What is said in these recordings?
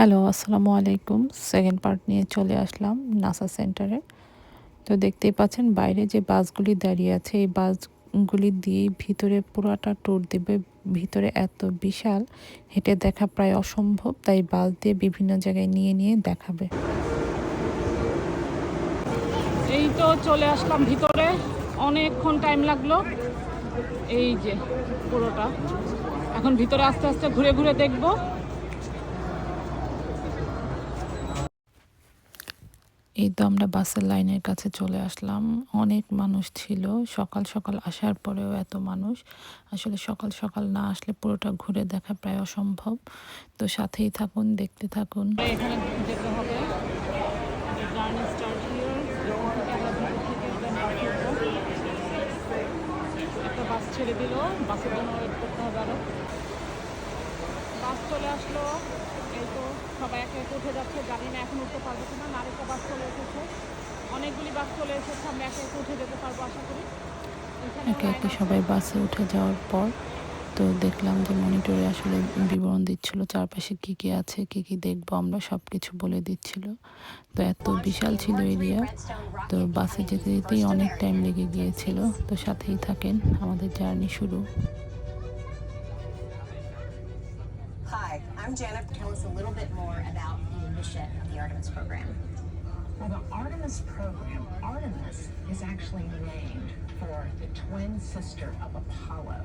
Hello, আসসালামু আলাইকুম। Second part নিয়ে চলে আসলাম নাসা সেন্টারে। তো দেখতেই পাচ্ছেন, বাইরে যে বাসগুলি দাঁড়িয়ে আছে, এই বাসগুলি দিয়ে ভিতরে পুরাটা ট্যুর দেবে। ভিতরে এত বিশাল, হেঁটে দেখা প্রায় অসম্ভব। তাই বাস দিয়ে বিভিন্ন জায়গায় নিয়ে নিয়ে দেখাবে। এই তো চলে আসলাম ভিতরে। অনেকক্ষণ টাইম লাগল। এই যে পুরোটা। এখন ভিতরে আস্তে আস্তে ঘুরে ঘুরে দেখব। এই তো আমরা বাসের লাইনের কাছে চলে আসলাম। অনেক মানুষ ছিল, সকাল সকাল আসার পরেও এত মানুষ। আসলে সকাল সকাল না আসলে পুরোটা ঘুরে দেখা প্রায় অসম্ভব। তো সাথেই থাকুন, দেখতে থাকুন। বাস চলে আসলো। এই তো। সবাই একে একে উঠে যাচ্ছে জানি না এখন উঠতে পারব কিনা না আরেকটা বাস চলে এসেছে। অনেকগুলি বাস চলে এসেছে আমরা একে একে উঠে যেতে পারব আশা করি। একে একে সবাই বাসে উঠে যাওয়ার পর তো দেখলাম যে মনিটরে আসলে বিবরণ দিচ্ছিল চারপাশে কি কি আছে কি কি দেখব আমরা সব কিছু বলে দিচ্ছিল। তো এত বিশাল ছিল এরিয়া তো বাসে যেতে যেতেই অনেক টাইম লেগে গিয়েছিল। তো সাথেই থাকেন আমাদের জার্নি শুরু। Hi, I'm Janet. tell us a little bit more about the mission of the Artemis program. Well, the Artemis program, Artemis is actually named for the twin sister of Apollo.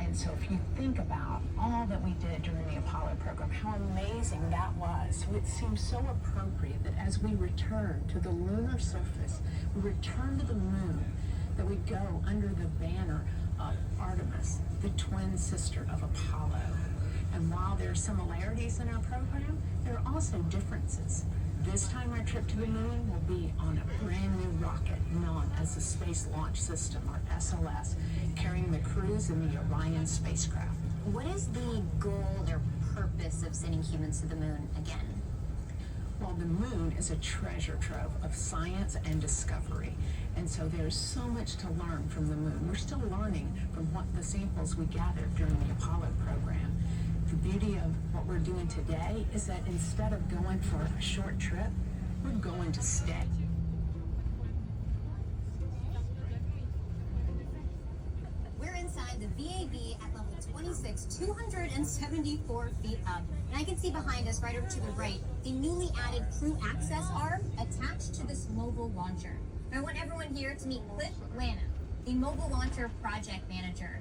And so if you think about all that we did during the Apollo program, how amazing that was. So it seems so appropriate that as we return to the lunar surface, we return to the moon, that we go under the banner of Artemis, the twin sister of Apollo. And while there are similarities in our program, there are also differences. This time, our trip to the moon will be on a brand new rocket known as the Space Launch System, or SLS, carrying the crews in the Orion spacecraft. What is the goal or purpose of sending humans to the moon again? Well, the moon is a treasure trove of science and discovery. And so there's so much to learn from the moon. We're still learning from what the samples we gathered during the Apollo program. The beauty of what we're doing today is that instead of going for a short trip, we're going to stay. We're inside the VAB at level 26, 274 feet up. And I can see behind us, right over to the right, the newly added crew access arm attached to this mobile launcher. I want everyone here to meet Cliff Lana, the mobile launcher project manager.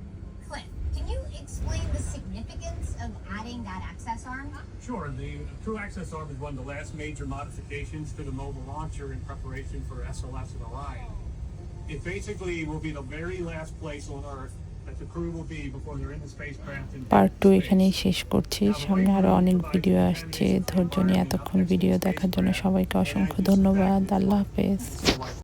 That access arm? Sure. The Crew Access Arm is one of the last major modifications to the mobile launcher in preparation for SLS and Orion. It basically will be the very last place on Earth that the crew will be before they're in the spacecraft. and part two এখানেই শেষ করছি সামনে আরও অনেক video আসছে ধৈর্য নিয়ে এতক্ষণ ভিডিও দেখার জন্য সবাইকে অসংখ্য ধন্যবাদ আল্লাহ হাফেজ